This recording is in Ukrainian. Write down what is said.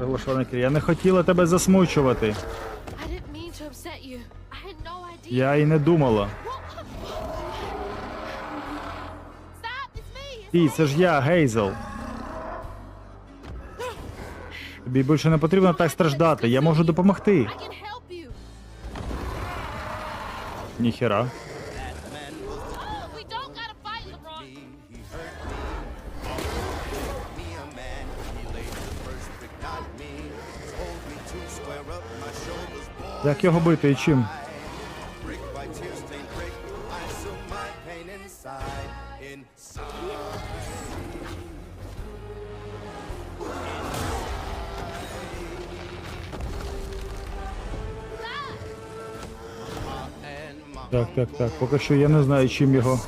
Приглашений Кір, я не хотіла тебе засмучувати. Я і не думала. Стій, це ж я, Гейзел. Тобі більше не потрібно так страждати, я можу допомогти. Ніхера. Як його бити і чим? Так, так, так, поки що я не знаю, чим його.